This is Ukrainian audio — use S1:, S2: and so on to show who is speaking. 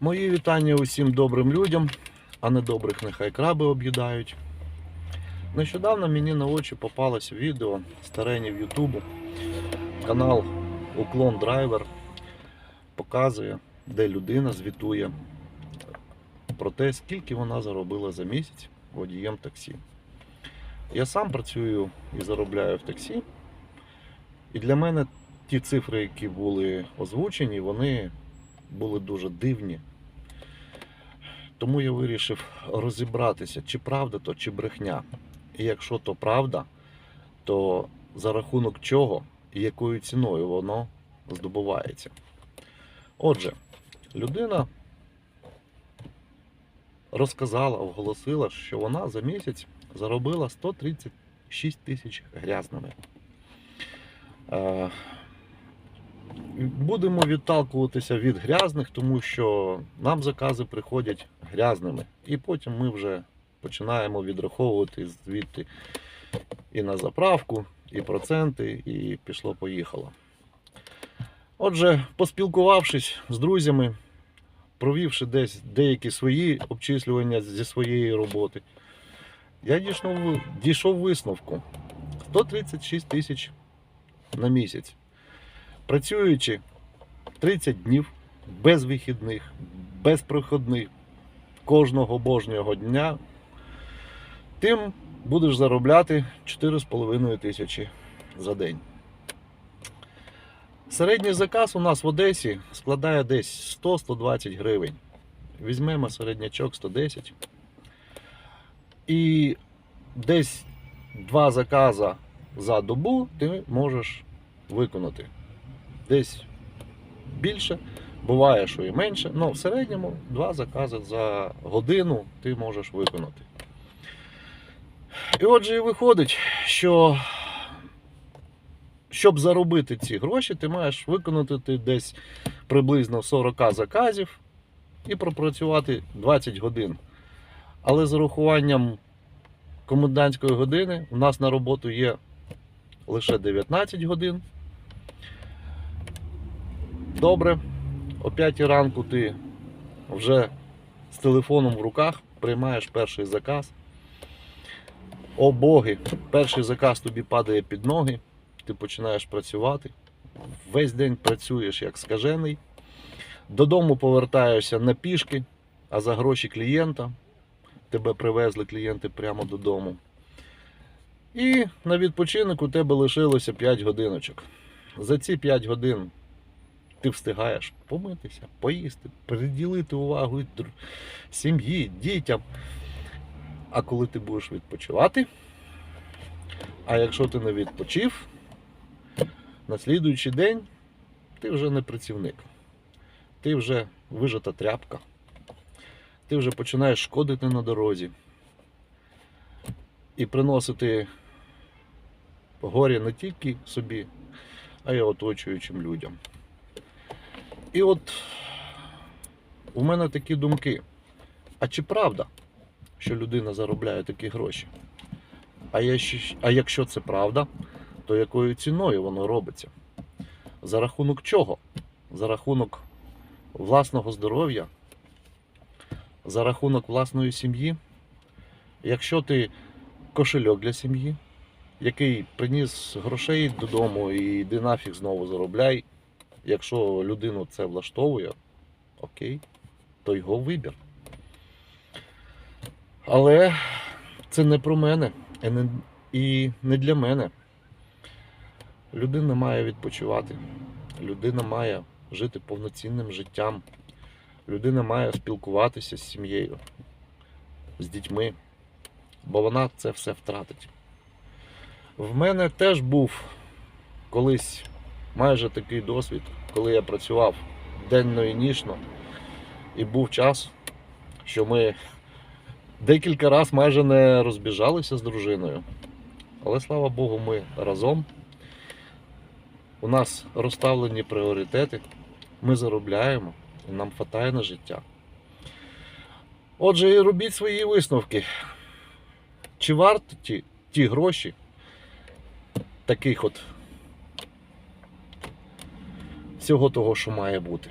S1: Мої вітання усім добрим людям, а недобрих нехай краби об'їдають. Нещодавно мені на очі попалось відео старенів Ютубу. Канал Уклон Драйвер показує, де людина звітує про те, скільки вона заробила за місяць водієм таксі. Я сам працюю і заробляю в таксі. І для мене ті цифри, які були озвучені, вони були дуже дивні. Тому я вирішив розібратися, чи правда то, чи брехня. І якщо то правда, то за рахунок чого і якою ціною воно здобувається. Отже, людина розказала, оголосила, що вона за місяць заробила 136 тисяч грязними. Будемо відталкуватися від грязних, тому що нам закази приходять грязними. І потім ми вже починаємо відраховувати звідти і на заправку, і проценти, і пішло-поїхало. Отже, поспілкувавшись з друзями, провівши десь деякі свої обчислювання зі своєї роботи, я дійшов, дійшов висновку 136 тисяч на місяць працюючи 30 днів без вихідних, без проходних, кожного божнього дня, тим будеш заробляти 4,5 тисячі за день. Середній заказ у нас в Одесі складає десь 100-120 гривень. Візьмемо середнячок 110. І десь два закази за добу ти можеш виконати десь більше, буває, що і менше. Ну, в середньому два закази за годину ти можеш виконати. І отже, і виходить, що щоб заробити ці гроші, ти маєш виконати ти десь приблизно 40 заказів і пропрацювати 20 годин. Але з урахуванням комендантської години у нас на роботу є лише 19 годин. Добре, о 5 ранку ти вже з телефоном в руках приймаєш перший заказ. О боги, перший заказ тобі падає під ноги, ти починаєш працювати. Весь день працюєш як скажений. Додому повертаєшся на пішки, а за гроші клієнта. Тебе привезли клієнти прямо додому. І на відпочинок у тебе лишилося 5 годиночок. За ці 5 годин ти встигаєш помитися, поїсти, приділити увагу сім'ї, дітям. А коли ти будеш відпочивати, а якщо ти не відпочив, на слідуючий день ти вже не працівник. Ти вже вижата тряпка. Ти вже починаєш шкодити на дорозі і приносити горі не тільки собі, а й оточуючим людям. І от у мене такі думки. А чи правда, що людина заробляє такі гроші? А, я а якщо це правда, то якою ціною воно робиться? За рахунок чого? За рахунок власного здоров'я? За рахунок власної сім'ї? Якщо ти кошельок для сім'ї, який приніс грошей додому і йди нафіг знову заробляй, якщо людину це влаштовує, окей, то його вибір. Але це не про мене і не, для мене. Людина має відпочивати. Людина має жити повноцінним життям. Людина має спілкуватися з сім'єю, з дітьми, бо вона це все втратить. В мене теж був колись майже такий досвід, коли я працював денно і нічно, і був час, що ми декілька разів майже не розбіжалися з дружиною. Але слава Богу, ми разом. У нас розставлені пріоритети, ми заробляємо і нам хватає на життя. Отже, і робіть свої висновки. Чи варті ті, гроші таких от всього того, що має бути.